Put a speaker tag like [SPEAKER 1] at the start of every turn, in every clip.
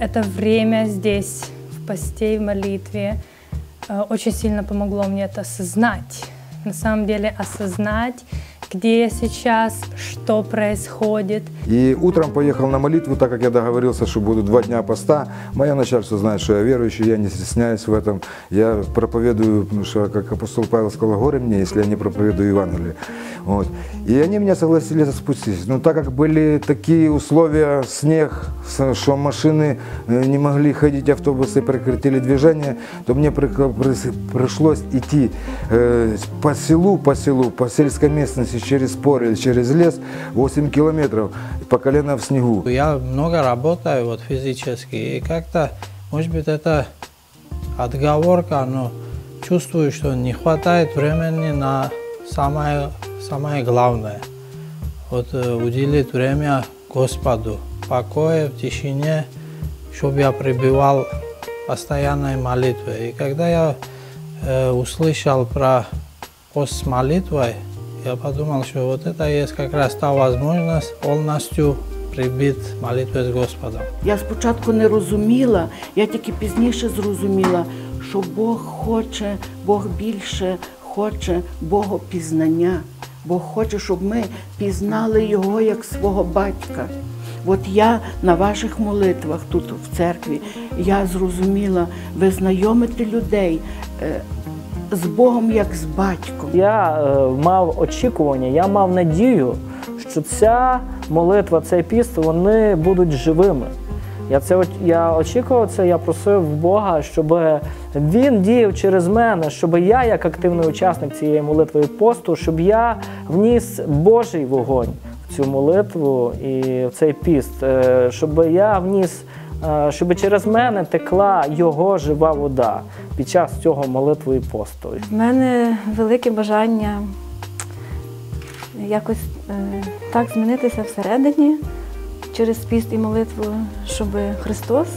[SPEAKER 1] это время здесь, в посте и в молитве, э, очень сильно помогло мне это осознать. На самом деле осознать, где я сейчас, что происходит.
[SPEAKER 2] И утром поехал на молитву, так как я договорился, что буду два дня поста. Мое начальство знает, что я верующий, я не стесняюсь в этом. Я проповедую, что, как апостол Павел сказал, горе мне, если я не проповедую Евангелие. Вот. И они меня согласились спуститься. Но так как были такие условия, снег, что машины э, не могли ходить, автобусы прекратили движение, то мне при- при- пришлось идти э, по селу, по селу, по сельской местности, через поле, через лес, 8 километров, по колено в снегу.
[SPEAKER 3] Я много работаю вот физически, и как-то, может быть, это отговорка, но чувствую, что не хватает времени на самое, самое главное. Вот э, уделить время Господу, покое, в тишине, чтобы я пребывал постоянной молитве. И когда я э, услышал про пост с молитвой, я подумал, что вот это есть как раз та возможность полностью прибить молитве с Господом.
[SPEAKER 4] Я спочатку не розуміла, я тільки пізніше зрозуміла, що Бог хоче, Бог більше хоче Богопізнання. Бог хоче, щоб ми пізнали Його як свого батька. От я на ваших молитвах тут в церкві я зрозуміла, ви знайомите людей е, з Богом як з батьком.
[SPEAKER 5] Я е, мав очікування, я мав надію, що ця молитва, цей піст, вони будуть живими. Я це я очікував це, я просив Бога, щоб він діяв через мене, щоб я, як активний учасник цієї молитви посту, щоб я вніс Божий вогонь в цю молитву і в цей піст, е, щоб я вніс, е, щоб через мене текла його жива вода під час цього молитви і посту.
[SPEAKER 6] У мене велике бажання якось е, так змінитися всередині через піст і молитву, щоб Христос,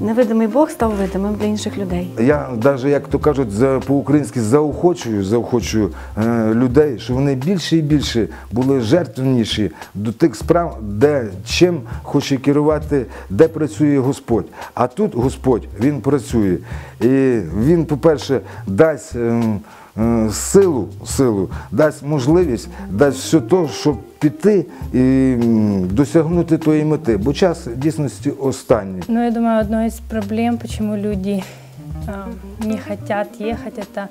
[SPEAKER 6] невидимий Бог, став видимим для інших людей.
[SPEAKER 2] Я навіть, як то кажуть, по-українськи заохочую, заохочую е, людей, щоб вони більше і більше були жертвніші до тих справ, де чим хоче керувати, де працює Господь. А тут Господь Він працює. І Він, по-перше, дасть. е, Силу, силу, дасть можливість, дасть все те, щоб піти і м, досягнути тої мети, бо час в дійсності останній.
[SPEAKER 1] Но я думаю, одной из проблем, почему люди а, не хотят ехать, это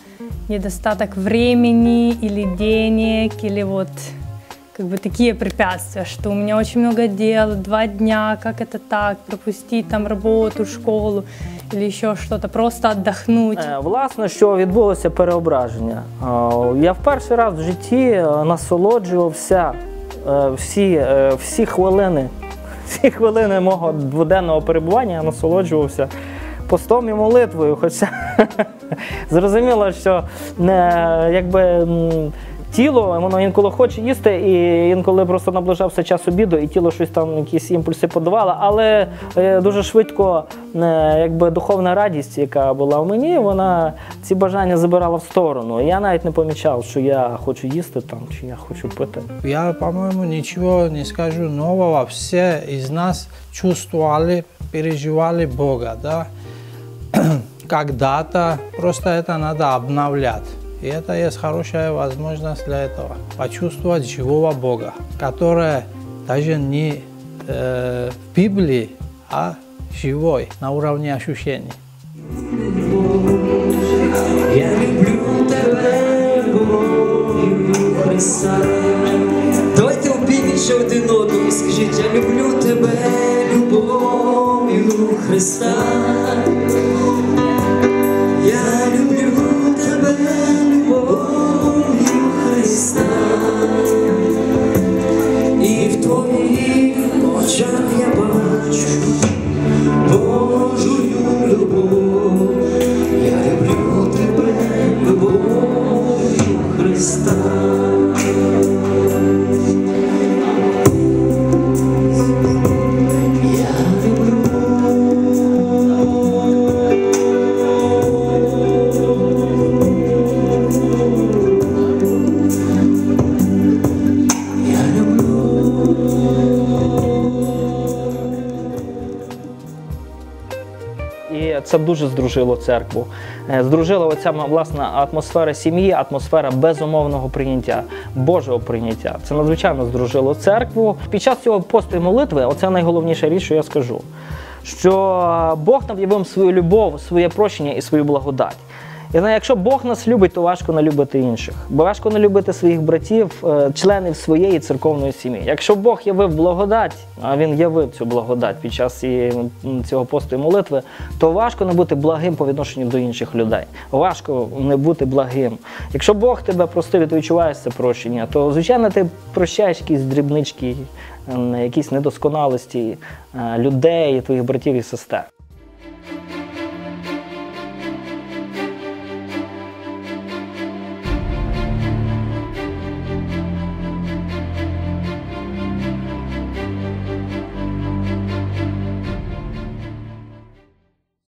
[SPEAKER 1] недостаток времени или денег, или вот как бы такие препятствия, что у меня очень много дел, два дня, как это так, пропустить там работу, школу или еще что-то, просто отдохнуть.
[SPEAKER 5] Е, Власне, що відбулося переображення. Е, Я в перший раз в житті е, насолоджувався всі, всі хвилини, всі хвилини мого дводенного перебування я насолоджувався постом і молитвою. Хоча зрозуміло, що не, якби. Тіло воно інколи хоче їсти, і інколи просто наближався час обіду, і тіло щось там якісь імпульси подавало. Але е, дуже швидко е, якби духовна радість, яка була в мені, вона ці бажання забирала в сторону. Я навіть не помічав, що я хочу їсти там, чи я хочу пити.
[SPEAKER 3] Я, по-моему, ничего не скажу нового. Все из нас чувствовали, переживали Бога, да? Когда-то просто это надо обновлять. И это есть хорошая возможность для этого. Почувствовать живого Бога, который даже не э, в Библии, а живой, на уровне ощущений.
[SPEAKER 7] Я люблю тебе, любов'ю Христа. Давайте обійміше один одному, скажіть, я люблю тебе, любов'ю Христа.
[SPEAKER 5] Це дуже здружило церкву. Е, Здружила оця власна атмосфера сім'ї, атмосфера безумовного прийняття, Божого прийняття. Це надзвичайно здружило церкву. Під час цього посту і молитви, оце найголовніша річ, що я скажу. Що Бог нам явив свою любов, своє прощення і свою благодать. І знаю, якщо Бог нас любить, то важко не любити інших. Бо важко не любити своїх братів, е, членів своєї церковної сім'ї. Якщо Бог явив благодать, а він явив цю благодать під час цього посту і молитви, то важко не бути благим по відношенню до інших людей. Важко не бути благим. Якщо Бог тебе простив і ти відчуваєш це прощення, то звичайно ти прощаєш якісь дрібнички, якісь недосконалості е, людей, твоїх братів і сестер.